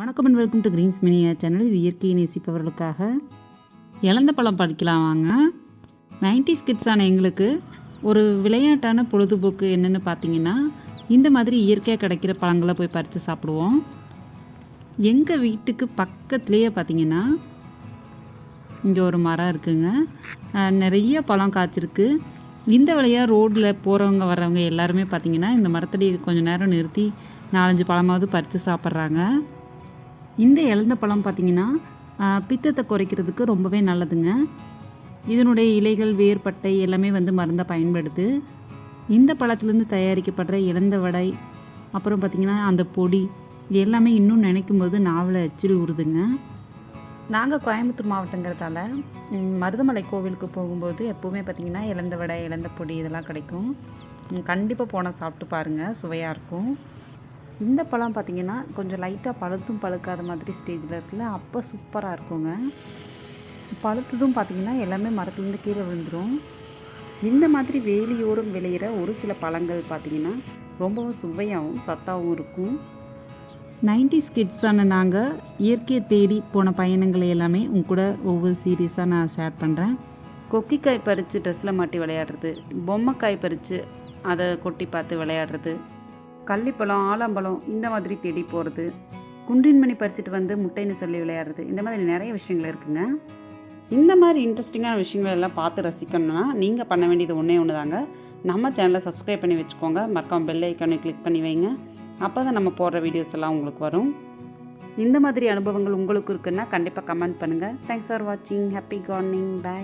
வணக்கம் and welcome to greens மினியா channel இது இயற்கையை நேசிப்பவர்களுக்காக. இழந்த பழம் படிக்கலாம் வாங்க. நைன்டி ஸ்கிட்ஸான எங்களுக்கு ஒரு விளையாட்டான பொழுதுபோக்கு என்னென்னு பார்த்தீங்கன்னா இந்த மாதிரி இயற்கையாக கிடைக்கிற பழங்களை போய் பறித்து சாப்பிடுவோம். எங்கள் வீட்டுக்கு பக்கத்துலேயே பார்த்தீங்கன்னா இங்கே ஒரு மரம் இருக்குங்க. நிறைய பழம் காய்ச்சிருக்கு. இந்த வழியாக ரோட்டில் போகிறவங்க வர்றவங்க எல்லாருமே பார்த்தீங்கன்னா இந்த மரத்தடி கொஞ்சம் நேரம் நிறுத்தி நாலஞ்சு பழமாவது பறித்து சாப்பிட்றாங்க. இந்த இழந்த பழம் பார்த்தீங்கன்னா பித்தத்தை குறைக்கிறதுக்கு ரொம்பவே நல்லதுங்க. இதனுடைய இலைகள் வேர்பட்டை எல்லாமே வந்து மருந்தாக பயன்படுது இந்த பழத்துலேருந்து தயாரிக்கப்படுற இழந்த வடை அப்புறம் பார்த்திங்கன்னா அந்த பொடி இது எல்லாமே இன்னும் நினைக்கும் போது நாவலை அச்சில் உருதுங்க. நாங்கள் கோயம்புத்தூர் மாவட்டங்கிறதால மருதமலை கோவிலுக்கு போகும்போது எப்போவுமே பார்த்திங்கன்னா இழந்த வடை இழந்த பொடி இதெல்லாம் கிடைக்கும். கண்டிப்பாக போனால் சாப்பிட்டு பாருங்கள் சுவையாக இருக்கும். இந்த பழம் பார்த்திங்கன்னா கொஞ்சம் லைட்டாக பழுத்தும் பழுக்காத மாதிரி ஸ்டேஜில் இருக்குல்ல அப்போ சூப்பராக இருக்குங்க. பழுத்ததும் பார்த்திங்கன்னா எல்லாமே மரத்துலேருந்து கீழே விழுந்துடும் இந்த மாதிரி வேலியோரம் விளையிற ஒரு சில பழங்கள் பார்த்திங்கன்னா ரொம்பவும் சுவையாகவும் சத்தாகவும் இருக்கும். நைன்டிஸ் கிட்ஸான நாங்கள் இயற்கையை தேடி போன பயணங்களை எல்லாமே உங்க கூட ஒவ்வொரு சீரியஸாக நான் ஷேர் பண்ணுறேன் கொக்கிக்காய் பறித்து ட்ரெஸ்ஸில் மாட்டி விளையாடுறது பொம்மைக்காய் பறித்து அதை கொட்டி பார்த்து விளையாடுறது கள்ளிப்பழம் ஆலம்பழம் இந்த மாதிரி தேடி போகிறது குன்றின்மணி பறிச்சுட்டு வந்து முட்டைன்னு சொல்லி விளையாடுறது. இந்த மாதிரி நிறைய விஷயங்கள் இருக்குங்க. இந்த மாதிரி இன்ட்ரெஸ்டிங்கான விஷயங்கள் எல்லாம் பார்த்து ரசிக்கணும்னா நீங்கள் பண்ண வேண்டியது ஒன்றே ஒன்று தாங்க நம்ம சேனலை சப்ஸ்கிரைப் பண்ணி வச்சுக்கோங்க. மறக்காம பெல் ஐக்கானை கிளிக் பண்ணி வைங்க. அப்போ தான் நம்ம போடுற வீடியோஸ் எல்லாம் உங்களுக்கு வரும். இந்த மாதிரி அனுபவங்கள் உங்களுக்கு இருக்குன்னா கண்டிப்பாக கமெண்ட் பண்ணுங்கள் தேங்க்ஸ் ஃபார் வாட்சிங் ஹாப்பி கார்னிங் பை